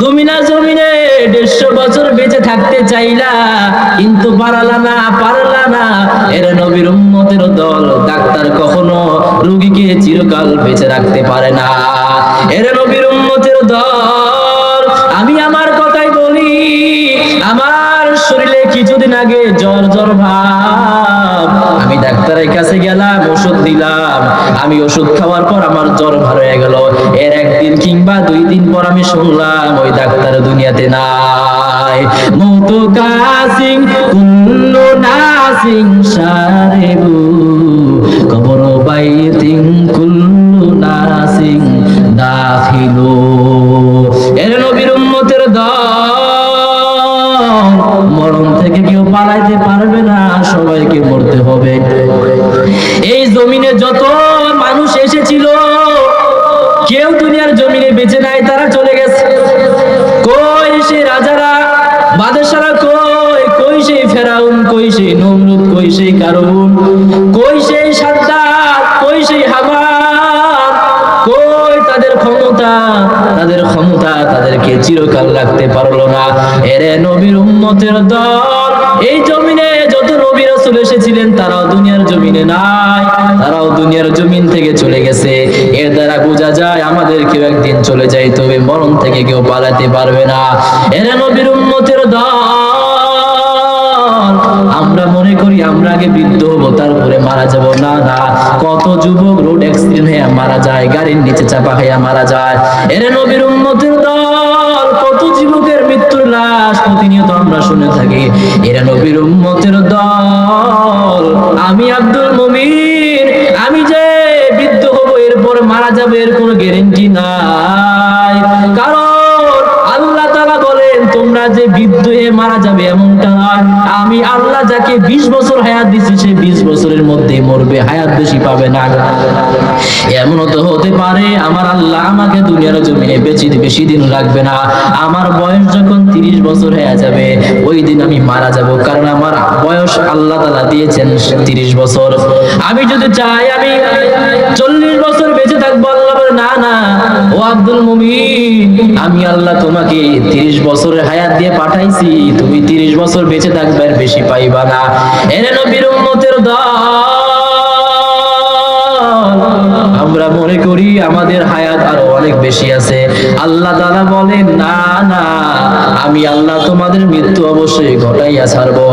তুমি না জমিনে দেড়শো বছর বেঁচে থাকতে চাইলা, কিন্তু পারলা না পারলা না। এর নবীর উম্মতের দল ডাক্তার কখনো রোগীকে চিরকাল বেঁচে রাখতে পারে না। এর নবীর উম্মতের দল, আমি আমার কথাই বলি, আমার শরীরে কিছুদিন আগে জ্বর জ্বর ভাব আমি ডাক্তারের কাছে গেলাম, ওষুধ দিলাম। আমি ওষুধ খাওয়ার পর আমার জ্বর ভালো হয়ে গেল। এর একদিন কিংবা দুই দিন পর আমি শুনলাম, ওই ডাক্তার দুনিয়াতে নাই। মতো কাসিং কুল্লু নাসিং সারেবু কবর বাইতিং, কুল্লু নাসিং দাখিলু। এর নবীর উম্মতের দল, মরণ থেকে কেউ পালাইতে হবে। এই জমিনে যত মানুষ এসেছিল, কেউ দুনিয়ার জমিনে বেঁচে নাই, তারা চলে গেছে। কই সে রাজারা? বাদশারা কই? কই সেই ফেরাউন? কই সেই নমরুদ? কই সেই কারুন? কই সেই সাদ্দাত? কই সেই হামান কই তাদের ক্ষমতা? তাদের ক্ষমতা তাদেরকে চিরকাল রাখতে পারল না। এরে নবীর উম্মতের দল, এই জমিনে জমিনে নাই, তারাও দুনিয়ার জমিন থেকে চলে গেছে। এর দ্বারা বোঝা যায় আমাদেরকেও একদিন চলে যাই তবে মরণ থেকে কেউ পালাতে পারবে না। এরে নবীর উম্মতের দল, আমরা মনে করি আমরা আগে বৃদ্ধ হব, তারপরে মারা যাব। না না, কত যুবক রোড অ্যাক্সিডেন্ট হয়ে মারা যায়, গাড়ির নিচে চাপা হয়ে মারা যায়। এরে নবীর উম্মতের দল যুবকের মৃত্যুর লাশ প্রতিনিয়ত আমরা শুনে থাকি। এরা নবীর উম্মতের দল। আমি আব্দুল মুমিন। আমি যে বৃদ্ধ হব, এরপর মারা যাবে এর কোনো গ্যারেন্টি নাই। কারণ আল্লাহ তাআলা বলেন, তোমরা যে মারা যাবে এমনটা নয়। আমি আল্লাহ যাকে 20 বছর হায়াত দিছি, সে 20 বছরের মধ্যে মরবে, হায়াত বেশি পাবে না। এমনও তো হতে পারে, আমার আল্লাহ আমাকে দুনিয়ার জমিনে বেশি বেশি দিন রাখবে না। আমার বয়স যখন 30 বছর হয়ে যাবে, ওই দিন আমি মারা যাব, কারণ আমার বয়স আল্লাহ তাআলা দিয়েছেন 30 বছর। আমি যদি চাই, আমি 40 বছর বেঁচে আমি আল্লাহ তোমাকে 30 বছরের হায়াত দিয়ে পাঠাইছি। তুমি 30 বছর বেঁচে থাকবে আর বেশি পাইবা না। এরে নবীর উম্মতের আমরা মনে করি আমাদের হায়াত আরও অনেক বেশি আছে। আল্লাহ তাআলা বলেন, না না, আমি আল্লাহ তোমাদের মৃত্যু অবশ্যই ঘটাইয়া ছাড়বো।